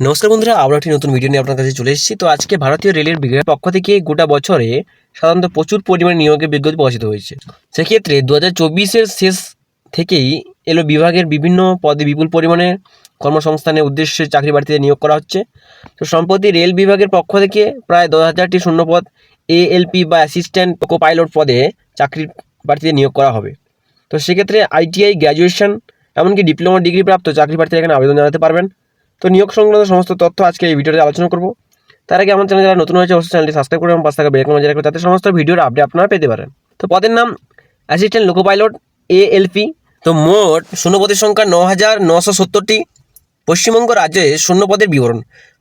নমস্কার বন্ধুরা আবার একটি নতুন ভিডিও নিয়ে আপনার কাছে চলে এসেছি। তো আজকে ভারতীয় রেলের বিভাগের পক্ষ থেকে গোটা বছরে সাধারণত প্রচুর পরিমাণে নিয়োগের বিজ্ঞপ্তি প্রকাশিত হয়েছে। সেক্ষেত্রে দু হাজার চব্বিশের শেষ থেকেই এলো বিভাগের বিভিন্ন পদে বিপুল পরিমাণে কর্মসংস্থানের উদ্দেশ্যে চাকরি বাড়িতে নিয়োগ করা হচ্ছে। তো সম্প্রতি রেল বিভাগের পক্ষ থেকে প্রায় দশ হাজারটি শূন্যপদ এএলপি বা অ্যাসিস্ট্যান্ট কো পাইলট পদে চাকরি বাড়িতে নিয়োগ করা হবে। তো সেক্ষেত্রে আইটিআই গ্র্যাজুয়েশন এমনকি ডিপ্লোমা ডিগ্রি প্রাপ্ত চাকরি প্রার্থীরা এখানে আবেদন জানাতে পারবেন। তো নিয়োগ সংক্রান্ত সমস্ত তথ্য আজকে এই ভিডিওতে আলোচনা করব। তার আগে আমার চ্যানেল যারা নতুন হয়েছে, অবশ্যই চ্যানেলটি সাবস্ক্রাইব করে এবং পাঁচ টাকা বেল নজর রাখবে যাতে সমস্ত ভিডিওর আপডেট আপনারা পেতে পারেন। তো পদের নাম অ্যাসিস্ট্যান্ট লোকো পাইলট এ এএলপি তো মোট শূন্যপদের সংখ্যা ন হাজার নশো সত্তরটি। পশ্চিমবঙ্গ রাজ্যে শূন্যপদের বিবরণ।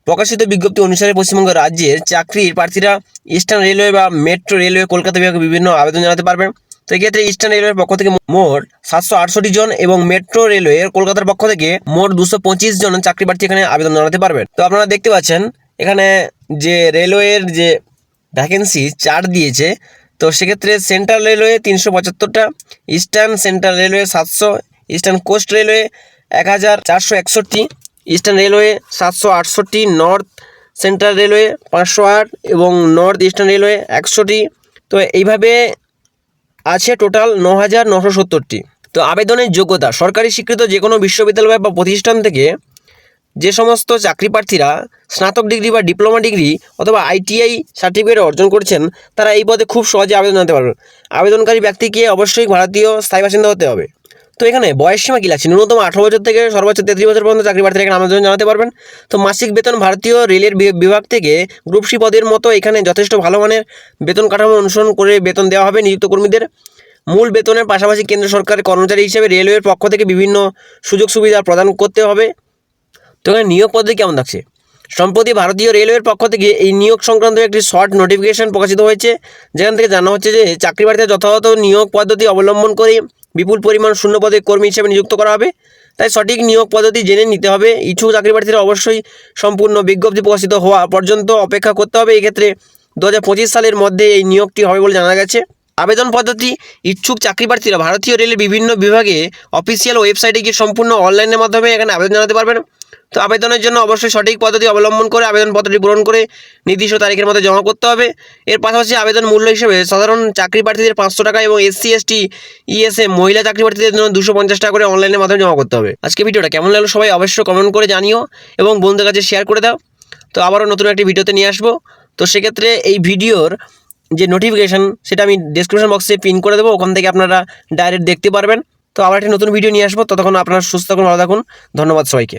প্রকাশিত বিজ্ঞপ্তি অনুসারে পশ্চিমবঙ্গ রাজ্যের চাকরির প্রার্থীরা ইস্টার্ন রেলওয়ে বা মেট্রো রেলওয়ে কলকাতা বিভাগে বিভিন্ন আবেদন জানাতে পারবেন। তো এক্ষেত্রে ইস্টার্ন রেলওয়ের পক্ষ থেকে মোট সাতশো আটষট্টি জন এবং মেট্রো রেলওয়ে কলকাতার পক্ষ থেকে মোট দুশো পঁচিশ জন চাকরি প্রার্থী এখানে আবেদন জানাতে পারবেন। তো আপনারা দেখতে পাচ্ছেন, এখানে যে রেলওয়ের যে ভ্যাকেন্সি চার্ট দিয়েছে, তো সেক্ষেত্রে সেন্ট্রাল রেলওয়ে তিনশো পঁচাত্তরটা ইস্টার্ন সেন্ট্রাল রেলওয়ে সাতশো ইস্টার্ন কোস্ট রেলওয়ে এক হাজার চারশো একষট্টি ইস্টার্ন রেলওয়ে সাতশো আটষট্টি নর্থ সেন্ট্রাল রেলওয়ে পাঁচশো আট এবং নর্থ ইস্টার্ন রেলওয়ে একশোটি তো এইভাবে আছে টোটাল ন হাজার নশো সত্তরটি। তো আবেদনের যোগ্যতা, সরকারি স্বীকৃত যে কোনো বিশ্ববিদ্যালয় বা প্রতিষ্ঠান থেকে যে সমস্ত চাকরি প্রার্থীরা স্নাতক ডিগ্রি বা ডিপ্লোমা ডিগ্রি অথবা আইটিআই সার্টিফিকেট অর্জন করছেন, তারা এই পদে খুব সহজে আবেদন জানাতে পারবেন আবেদনকারী ব্যক্তিকে অবশ্যই ভারতীয় স্থায়ী বাসিন্দা হতে হবে। তো এখানে বয়স সীমা কী লাগছে? ন্যূনতম আঠারো বছর থেকে সর্বোচ্চ তেত্রিশ বছর পর্যন্ত চাকরি প্রার্থীরা এখানে আবেদন জানাতে পারবেন। তো মাসিক বেতন ভারতীয় রেলের বিভাগ থেকে গ্রুপ সি পদের মতো এখানে যথেষ্ট ভালো মানের বেতন কাঠামো অনুসরণ করে বেতন দেওয়া হবে নিযুক্ত কর্মীদের। মূল বেতনের পাশাপাশি কেন্দ্র সরকারের কর্মচারী হিসেবে রেলওয়ের পক্ষ থেকে বিভিন্ন সুযোগ সুবিধা প্রদান করতে হবে। তো এখানে নিয়োগ পদ্ধতি কেমন থাকছে সম্প্রতি ভারতীয় রেলওয়ের পক্ষ থেকে এই নিয়োগ সংক্রান্ত একটি শর্ট নোটিফিকেশন প্রকাশিত হয়েছে। যেখান থেকে জানা হচ্ছে যে চাকরি বাড়িতে যথাযথ নিয়োগ পদ্ধতি অবলম্বন করে বিপুল পরিমাণ শূন্য পদে কর্মী হিসেবে নিযুক্ত করা হবে। তাই সঠিক নিয়োগ পদ্ধতি জেনে নিতে হবে। ইচ্ছুক চাকরি প্রার্থীরা অবশ্যই সম্পূর্ণ বিজ্ঞপ্তি প্রকাশিত হওয়া পর্যন্ত অপেক্ষা করতে হবে। এক্ষেত্রে দু হাজার পঁচিশ সালের মধ্যে এই নিয়োগটি হবে বলে জানা গেছে। আবেদন পদ্ধতি, ইচ্ছুক চাকরি প্রার্থীরা ভারতীয় রেলের বিভিন্ন বিভাগে অফিসিয়াল ওয়েবসাইটে গিয়ে সম্পূর্ণ অনলাইনের মাধ্যমে এখানে আবেদন জানাতে পারবেন। তো আবেদনের জন্য অবশ্যই সঠিক পদ্ধতি অবলম্বন করে আবেদনপত্রটি পূরণ করে নির্দিষ্ট তারিখের মধ্যে জমা করতে হবে। এর পাশাপাশি আবেদন মূল্য হিসেবে সাধারণ চাকরি প্রার্থীদের পাঁচশো টাকা এবং এসসি এসটি ইএসএ মহিলা চাকরি প্রার্থীদের জন্য দুশো পঞ্চাশ টাকা করে অনলাইনের মাধ্যমে জমা করতে হবে। আজকে ভিডিওটা কেমন লাগল সবাই অবশ্যই কমেন্ট করে জানিও এবং বন্ধুদের কাছে শেয়ার করে দাও। তো আবারও নতুন একটি ভিডিওতে নিয়ে আসব। তো সেক্ষেত্রে এই ভিডিওর যে নোটিফিকেশান সেটা আমি ডিসক্রিপশন বক্সে পিন করে দেবো। ওখান থেকে আপনারা ডাইরেক্ট দেখতে পারবেন। তো আবার একটি নতুন ভিডিও নিয়ে আসব। ততক্ষণ আপনারা সুস্থ থাকুন, ভালো থাকুন। ধন্যবাদ সবাইকে।